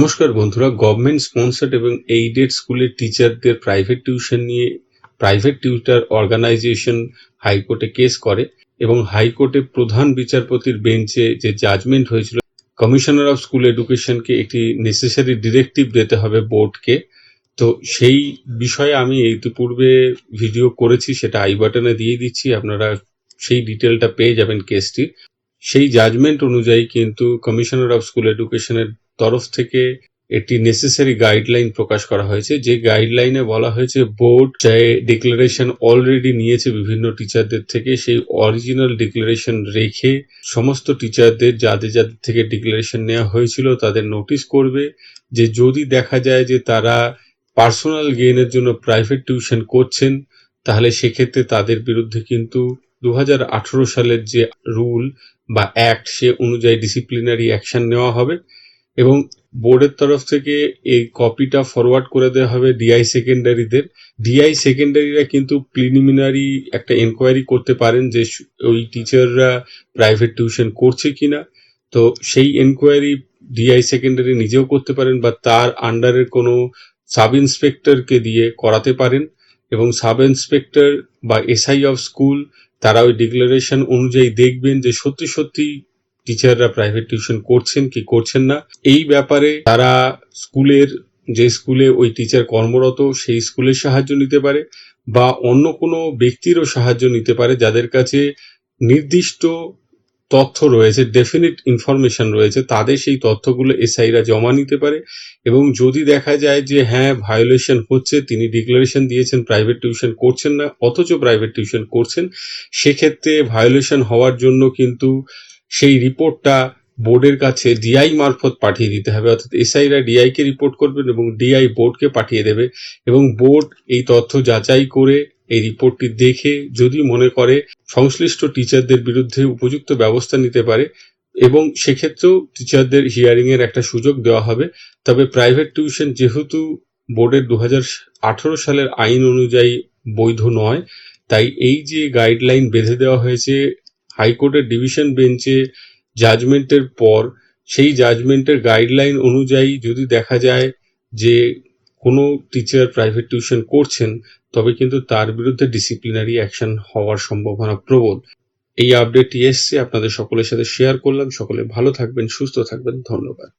নমস্কার বন্ধুরা government sponsored এবং এইডেড স্কুলের টিচারদের প্রাইভেট টিউশন নিয়ে প্রাইভেট টিউটার অর্গানাইজেশন হাইকোর্টে কেস করে এবং হাইকোর্টে প্রধান বিচারপতির বেঞ্চে যে জাজমেন্ট হয়েছিল কমিশনার অফ স্কুল এডুকেশনকে একটি নেসেসারি ডিরেক্টিভ দিতে হবে বোর্ডকে তো সেই বিষয়ে আমি ইতিপূর্বে ভিডিও করেছি, সেটা আই বাটনে দিয়ে দিচ্ছি, আপনারা সেই ডিটেলটা পেয়ে যাবেন কেসটি সেই জাজমেন্ট অনুযায়ী কিন্তু কমিশনার অফ স্কুল এডুকেশনের তরফ থেকে একটি নেসেসারি গাইডলাইন প্রকাশ করা হয়েছে। যে গাইডলাইনে বলা হয়েছে বোর্ড যে ডিক্লারেশন অলরেডি নিয়েছে বিভিন্ন টিচারদের থেকে, সেই অরিজিনাল ডিক্লারেশন রেখে সমস্ত টিচারদের যাদের যাদের থেকে ডিক্লারেশন নেওয়া হয়েছিল তাদের নোটিশ করবে। যে যদি দেখা যায় যে তারা পার্সোনাল গেইনের জন্য প্রাইভেট টিউশন করছেন, তাহলে সেক্ষেত্রে তাদের বিরুদ্ধে কিন্তু দু হাজার আঠারো সালের যে রুল বা অ্যাক্ট সে অনুযায়ী ডিসিপ্লিনারি অ্যাকশন নেওয়া হবে। এবং বোর্ডের তরফ থেকে এই কপিটা ফরওয়ার্ড করে দেওয়া হবে ডিআই সেকেন্ডারিদের ডিআই সেকেন্ডারিরা কিন্তু প্রিলিমিনারি একটা এনকোয়ারি করতে পারেন যে ওই টিচাররা প্রাইভেট টিউশন করছে কিনা। তো সেই এনকোয়ারি ডিআই সেকেন্ডারি নিজেও করতে পারেন বা তার আন্ডারের কোনো সাব ইন্সপেক্টরকে দিয়ে করাতে পারেন এবং সাব ইন্সপেক্টর বা এসআই অফ স্কুল তারা ওই ডিক্লারেশন অনুযায়ী দেখবেন যে সত্যি সত্যি টিচাররা প্রাইভেট টিউশন করছেন কি করছেন না, এই ব্যাপারে তারা স্কুলের, যে স্কুলে ওই টিচার কর্মরত, সেই স্কুলের সাহায্য নিতে পারে বা অন্য কোনো ব্যক্তিরও সাহায্য নিতে পারে যাদের কাছে নির্দিষ্ট তথ্য রয়েছে ডেফিনিট ইনফরমেশন রয়েছে, তাদের সেই তথ্যগুলো এসআইরা জমা নিতে পারে এবং যদি দেখা যায় যে হ্যাঁ ভায়োলেশন হচ্ছে, তিনি ডিক্লারেশন দিয়েছেন প্রাইভেট টিউশন করছেন না, অথচ প্রাইভেট টিউশন করছেন, সেক্ষেত্রে ভায়োলেশন হওয়ার জন্য কিন্তু সেই রিপোর্টটা বোর্ডের কাছে ডিআই মারফত পাঠিয়ে দিতে হবে। অর্থাৎ এসআইরা ডিআই কে রিপোর্ট করবেন এবং ডিআই বোর্ডকে পাঠিয়ে দেবে এবং বোর্ড এই তথ্য যাচাই করে এই রিপোর্টটি দেখে যদি মনে করে সংশ্লিষ্ট টিচারদের বিরুদ্ধে উপযুক্ত ব্যবস্থা নিতে পারে এবং সেক্ষেত্রেও টিচারদের হিয়ারিং এর একটা সুযোগ দেওয়া হবে। তবে প্রাইভেট টিউশন যেহেতু বোর্ডের দু হাজার আঠারো সালের আইন অনুযায়ী বৈধ নয়, তাই এই যে গাইডলাইন বেঁধে দেওয়া হয়েছে হাইকোর্টের ডিভিশন বেঞ্চে জাজমেন্টের পর, সেই জাজমেন্টের গাইডলাইন অনুযায়ী যদি দেখা যায় যে কোনো টিচার প্রাইভেট টিউশন করছেন, তবে কিন্তু তার বিরুদ্ধে ডিসিপ্লিনারি অ্যাকশন হওয়ার সম্ভাবনা প্রবল। এই আপডেটটি এসছে, আপনাদের সকলের সাথে শেয়ার করলাম। সকলে ভালো থাকবেন, সুস্থ থাকবেন। ধন্যবাদ।